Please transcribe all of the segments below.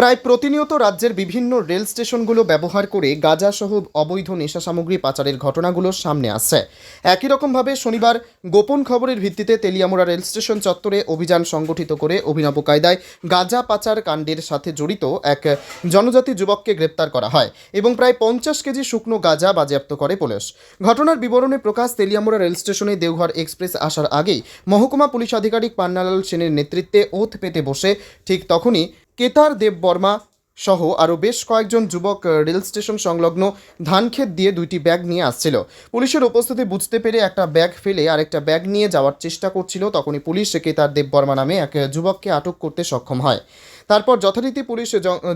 প্রায় প্রতিনিয়ত রাজ্যের বিভিন্ন রেল স্টেশনগুলো ব্যবহার করে গাঁজাসহ অবৈধ নেশা সামগ্রী পাচারের ঘটনাগুলো সামনে আসছে। একই রকমভাবে শনিবার গোপন খবরের ভিত্তিতে তেলিয়ামুড়া রেল স্টেশন চত্বরে অভিযান সংগঠিত করে অভিনব কায়দায় গাঁজা পাচার কাণ্ডের সাথে জড়িত এক জনজাতি যুবককে গ্রেপ্তার করা হয় এবং প্রায় পঞ্চাশ কেজি শুকনো গাঁজা বাজেয়াপ্ত করে পুলিশ। ঘটনার বিবরণে প্রকাশ তেলিয়ামুড়া রেল স্টেশনে দেওঘর এক্সপ্রেস আসার আগেই মহকুমা পুলিশ আধিকারিক পান্নালাল সেনের নেতৃত্বে ওথ পেতে বসে ঠিক তখনই কেতার দেববর্মা সহ আরও বেশ কয়েকজন যুবক রেল স্টেশন সংলগ্ন ধানক্ষেত দিয়ে দুইটি ব্যাগ নিয়ে আসছিল। পুলিশের উপস্থিতি বুঝতে পেরে একটা ব্যাগ ফেলে আরেকটা ব্যাগ নিয়ে যাওয়ার চেষ্টা করছিল, তখনই পুলিশ কেতার দেববর্মা নামে এক যুবককে আটক করতে সক্ষম হয়। তারপর যথারীতি পুলিশ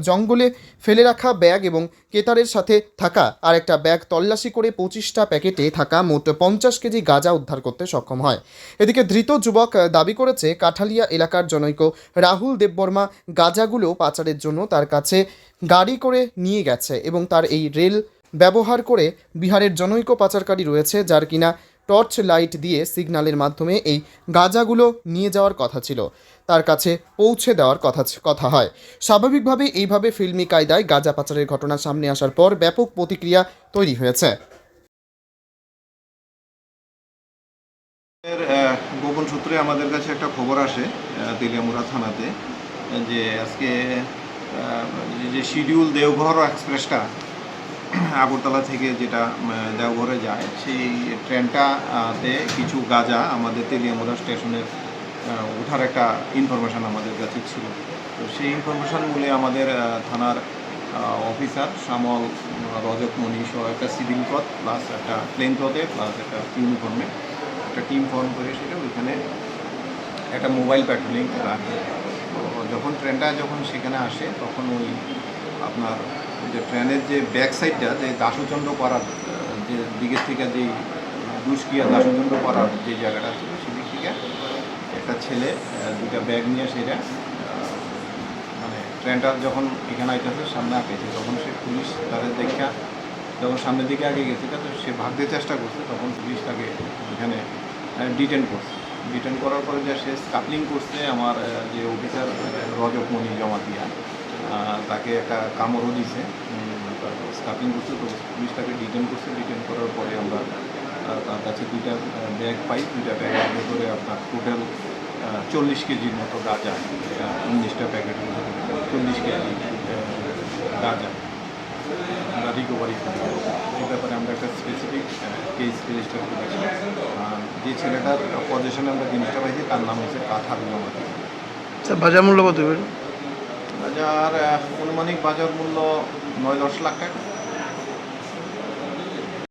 জঙ্গলে ফেলে রাখা ব্যাগ এবং কেতারের সাথে থাকা আরেকটা ব্যাগ তল্লাশি করে পঁচিশটা প্যাকেটে থাকা মোট পঞ্চাশ কেজি গাঁজা উদ্ধার করতে সক্ষম হয়। এদিকে ধৃত যুবক দাবি করেছে, কাঠালিয়া এলাকার জনৈক রাহুল দেববর্মা গাঁজাগুলো পাচারের জন্য তার কাছে গাড়ি করে নিয়ে গেছে এবং তার এই রেল ব্যবহার করে বিহারের জনৈক পাচারকারী রয়েছে, যার কিনা টর্চ লাইট দিয়ে সিগন্যালের মাধ্যমে এই গাঁজাগুলো নিয়ে যাওয়ার কথা ছিল। তার কাছে পৌঁছে দেওয়ার কথা কথা হয়। স্বাভাবিকভাবে এইভাবে ফিল্মি কায়দায় গাঁজা পাচারের ঘটনা সামনে আসার পর ব্যাপক প্রতিক্রিয়া তৈরি হয়েছে। গোপন সূত্রে আমাদের কাছে একটা খবর আসে তেলিয়ামুড়া থানাতে, যে আজকে যে শিডিউল দেওঘর এক্সপ্রেসটা আগরতলা থেকে যেটা দেওঘরে যায়, সেই ট্রেনটাতে কিছু গাজা আমাদের তেলিয়ামুড়া স্টেশনের ওঠার একটা ইনফরমেশান আমাদের কাছে ছিল। তো সেই ইনফরমেশান মূলে আমাদের থানার অফিসার শ্যামল রজত মণি সহ একটা সিভিল ক্লথ প্লাস একটা প্লেন ক্লথে প্লাস একটা ইউনিফর্মে একটা টিম ফর্ম করে সেটা ওইখানে একটা মোবাইল প্যাট্রোলিং রাখে। তো যখন ট্রেনটা যখন সেখানে আসে, তখন ওই আপনার যে ট্রেনের যে ব্যাক সাইডটা যে দাসুচন্দ্র আহ, যে দিকের থেকে যেই দুষ্কিয়া দাসুচন্দ্র পাড়ার যে জায়গাটা ছিল সেদিক থেকে একটা ছেলে দুটা ব্যাগ নিয়ে সেটা মানে ট্রেনটা যখন এখানে আইতেছে সামনে আঁকেছে তখন সে পুলিশ তাদের দেখা যখন সামনের দিকে আগে গেছে তো সে ভাগতে চেষ্টা করছে তখন পুলিশ তাকে এখানে ডিটেন করছে। ডিটেন করার পরে যে সে স্কাপলিং করছে আমার যে অফিসার রজকমণি জমা দিয়া তাকে একটা কামড়ও দিছে। স্কাপিং করছে, তো পুলিশ তাকে ডিটেন করছে। ডিটেন করার পরে আমরা তার কাছে দুইটা ব্যাগ পাই। দুইটা ব্যাগ আগে করে আপনার টোটাল চল্লিশ কেজির মতো গাঁজা উনিশটা প্যাকেট চল্লিশ কেজি গাঁজা। আমরা রিকভারি করি। এই ব্যাপারে আমরা একটা স্পেসিফিক কেস রেজিস্টার করেছি। যে ছেলেটার পজিশনে আমরা জিনিসটা পাইছি, তার নাম হচ্ছে কাঠার জমাতি স্যার, বাজার মূল্য কত বাজার আনুমানিক বাজার মূল্য নয় দশ লাখ টাকা।